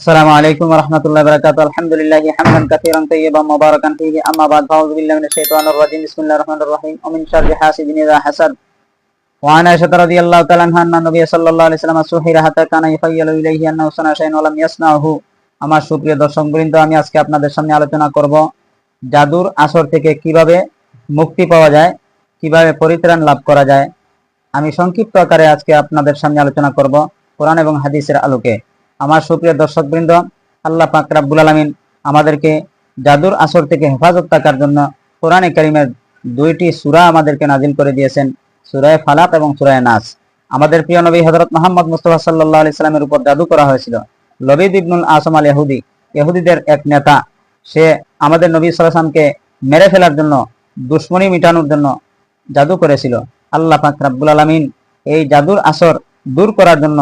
السلام عليكم ورحمة الله وبركاته الحمد لله حمدا كثيرا طيبا مباركا فيه أما بعد فأعوذ بالله من الشيطان الرجيم بسم الله الرحمن الرحيم ومن شر حاسد إذا حسد وعن عائشة رضي الله تعالى عنها أن النبي صلى الله عليه وسلم سحر حتى كان يخيل إليه أنه صنع شيئا ولم يصنعه আমার সুপ্রিয় দর্শক বৃন্দ আমি আজকে আপনাদের সামনে আলোচনা করব জাদুর আসর থেকে কিভাবে মুক্তি পাওয়া যায় কিভাবে পরিত্রাণ লাভ করা যায় আমি সংক্ষিপ্ত আকারে আজকে আপনাদের সামনে আলোচনা করব কোরআন এবং হাদিসের আলোকে আমার সুপ্রিয় দর্শক বৃন্দ আল্লাহ পাক রাব্বুল আলামিন আমাদেরকে জাদুর আসর থেকে হেফাজত থাকার জন্য কোরআনে কারিমের দুইটি সূরা আমাদেরকে নাজিল করে দিয়েছেন, সূরায়ে ফালাক এবং সূরায়ে নাস। আমাদের প্রিয় নবী হযরত মুহাম্মদ মুস্তাফা সাল্লাল্লাহু আলাইহি সাল্লামের উপর জাদু করা হয়েছিল। লবিদ ইবনুল আসম আল ইহুদি ইহুদিদের এক নেতা, সে আমাদের নবী সাল্লামকে মেরে ফেলার জন্য, দুশ্মনী মিটানোর জন্য জাদু করেছিল। আল্লাহ পাক রাব্বুল আলামিন এই জাদুর আসর দূর করার জন্য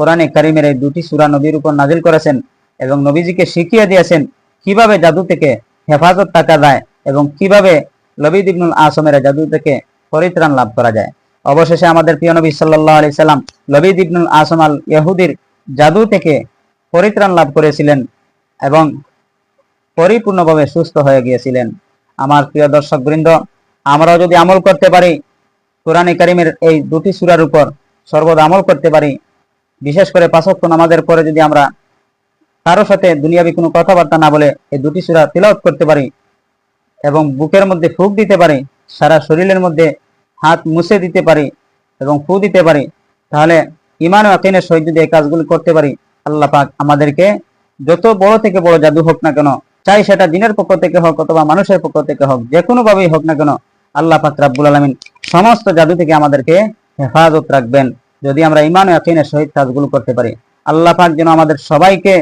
কোরআনে কারিমের এই দুটি সূরা নবীর উপর নাজিল করেছেন এবং নবীজিকে শিখিয়ে দিয়েছেন কীভাবে জাদু থেকে হেফাজত থাকা যায় এবং কীভাবে লবিদ ইবনুল আসমের জাদু থেকে পরিত্রাণ লাভ করা যায়। অবশেষে আমাদের প্রিয় নবী সাল্লাল্লাহু আলাইহি সাল্লাম লবিদ ইবনুল আসম আল ইহুদির জাদু থেকে পরিত্রাণ লাভ করেছিলেন এবং পরিপূর্ণভাবে সুস্থ হয়ে গিয়েছিলেন। আমার প্রিয় দর্শক বৃন্দ, আমরাও যদি আমল করতে পারি, কোরআনে কারিমের এই দুটি সুরার উপর সর্বদা আমল করতে পারি বিশেষ করে পাঁচক্য নামাজের পরে যদি আমরা কারোর সাথে দুনিয়াবি কোনো কথাবার্তা না বলে এই দুটি সূরা তিলাওয়াত করতে পারি এবং বুকের মধ্যে ফুক দিতে পারি, সারা শরীরের মধ্যে হাত মুছে দিতে পারি এবং ফু দিতে পারি, তাহলে ইমান আকিনের সহিত যদি এই কাজগুলি করতে পারি, আল্লাহ পাক আমাদেরকে যত বড় থেকে বড় জাদু হোক না কেন, চাই সেটা দিনের পক্ষ থেকে হোক অথবা মানুষের পক্ষ থেকে হোক যে কোনো ভাবেই হোক না কেন, আল্লাহ পাক রাব্বুল আলামিন সমস্ত জাদু থেকে আমাদেরকে হেফাজত রাখবেন। যদি আমরা ইমান ও ইয়াকিনের সহিত কাজগুলো করতে পারি, আল্লাহ পাক যেন আমাদের সবাইকে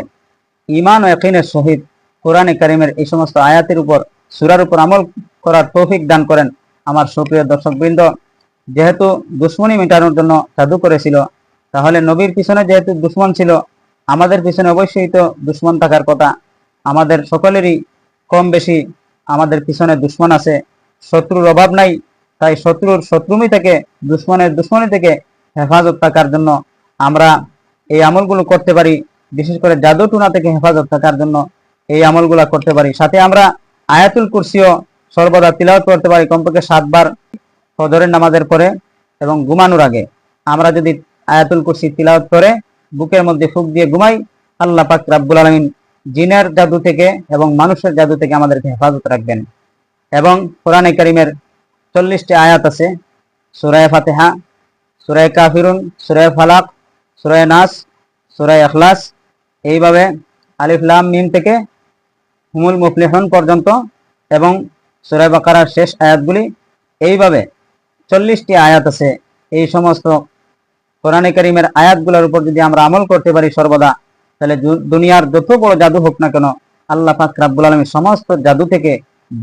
ইমান ও ইয়াকিনের সহিত কোরআনে কারিমের এই সমস্ত আয়াতের উপর, সূরার উপর আমল করার তৌফিক দান করেন। আমার সুপ্রিয় দর্শকবৃন্দ, যেহেতু দুশ্মনী মেটানোর জন্য জাদু করেছিল, তাহলে নবীর পিছনে যেহেতু দুশ্মন ছিল, আমাদের পিছনে অবশ্যই তো দুশ্মন থাকার কথা। আমাদের সকলেরই কম বেশি আমাদের পিছনে দুশ্মন আছে। শত্রুর অভাব নাই, তাই শত্রুর শত্রুমি থেকে, দুশ্মনের দুশ্মনী থেকে হেফাজত থাকার জন্য আমরা এই আমলগুলো করতে পারি। বিশেষ করে জাদু টুনা থেকে হেফাজত থাকার জন্য এই আমলগুলো করতে পারি। সাথে আমরা আয়াতুল কুরসিও সর্বদা তিলাওয়াত করতে পারি কমপক্ষে সাতবার ফজরের নামাজের পরে এবং ঘুমানোর আগে। আমরা যদি আয়াতুল কুরসি তিলাওয়াত করে বুকের মধ্যে ফুক দিয়ে ঘুমাই, আল্লাহ পাক রাব্বুল আলামিন জিনের জাদু থেকে এবং মানুষের জাদু থেকে আমাদেরকে হেফাজত রাখবেন। এবং কোরআনে কারিমের চল্লিশটি আয়াত আছে সুরায় ফাতেহা। সুরায় কাফিরুন, সুরায় ফালাক, সুরায় নাস, সুরায় আখলাস এইভাবে আলিফলাম মিম থেকে হুমুল মুফলিহন পর্যন্ত এবং সুরায় বাকারার শেষ আয়াতগুলি এইভাবে চল্লিশটি আয়াত আছে। এই সমস্ত কোরআনে কারিমের আয়াতগুলোর উপর যদি আমরা আমল করতে পারি সর্বদা, তাহলে দুনিয়ার যত বড় জাদু হোক না কেন, আল্লাহ পাক রাব্বুল আলামিন সমস্ত জাদু থেকে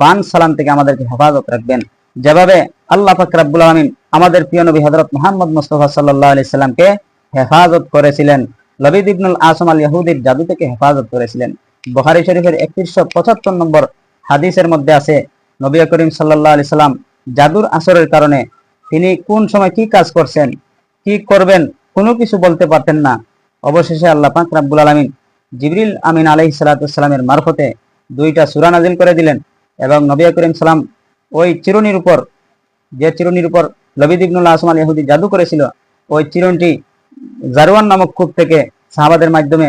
বান সালাম থেকে আমাদেরকে হেফাজত রাখবেন। যেভাবে আল্লাহ পাক রাব্বুল আলামিন আমাদের প্রিয় নবী হযরত মুহাম্মদ মুস্তাফা সাল্লাল্লাহু আলাইহি সাল্লামকে হেফাজত করেছিলেন। লবিদ ইবনুল আসম আল ইহুদির জাদু থেকে হেফাজত করেছিলেন। বুখারী শরীফের 3175 নম্বর হাদিসের মধ্যে আছে, নবী করিম সাল্লাল্লাহু আলাইহি সাল্লাম জাদুর আসরের কারণে তিনি কোন সময় কি কাজ করছেন, কি করবেন, কোনো কিছু বলতে পারতেন না। অবশেষে আল্লাহ পাক রাব্বুল আলামিন জিবরিল আমিন সালামের মারফতে দুইটা সূরা নাজিল করে দিলেন এবং নবী করিম সালাম ওই চিরুনির উপর, যে চিরুনির উপর লবিদ ইবনুল আসম আল ইহুদি জাদু করেছিল, ওই চিরুনটি জারওয়ান নামক কূপ থেকে সাহাবাদের মাধ্যমে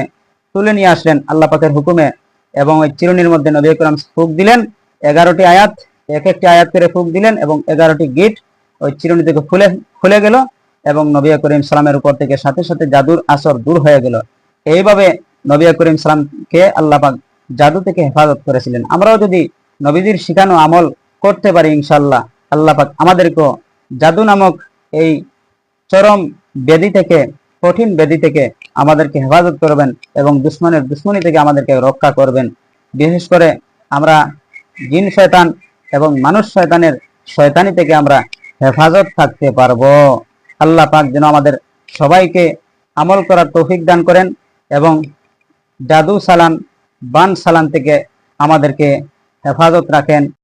তুলে নিয়ে আসলেন আল্লাহ পাকের হুকুমে এবং ওই চিরুনির মধ্যে নবী করিম ফুক দিলেন, এগারোটি আয়াত, এক একটি আয়াত করে ফুক দিলেন এবং এগারোটি গিট ওই চিরুনি থেকে খুলে খুলে গেল এবং নবী করিম সালামের উপর থেকে সাথে সাথে জাদুর আসর দূর হয়ে গেল। এইভাবে নবী করিম সালামকে আল্লাহ পাক জাদু থেকে হেফাজত করেছিলেন। আমরাও যদি নবীজির শিখানো আমল করতে পারি ইনশাল্লাহ আল্লাহ পাক আমাদেরকেও জাদু নামক এই চরম বেদি থেকে, কঠিন বেদি থেকে আমাদেরকে হেফাজত করবেন এবং দুশ্মনের দুশ্মনী থেকে আমাদেরকে রক্ষা করবেন। বিশেষ করে আমরা জিন শয়তান এবং মানুষ শয়তানের শয়তানি থেকে আমরা হেফাজত থাকতে পারব। আল্লাহ পাক যেন আমাদের সবাইকে আমল করার তৌফিক দান করেন এবং জাদু সালান বান সালান থেকে আমাদেরকে হেফাজত রাখেন।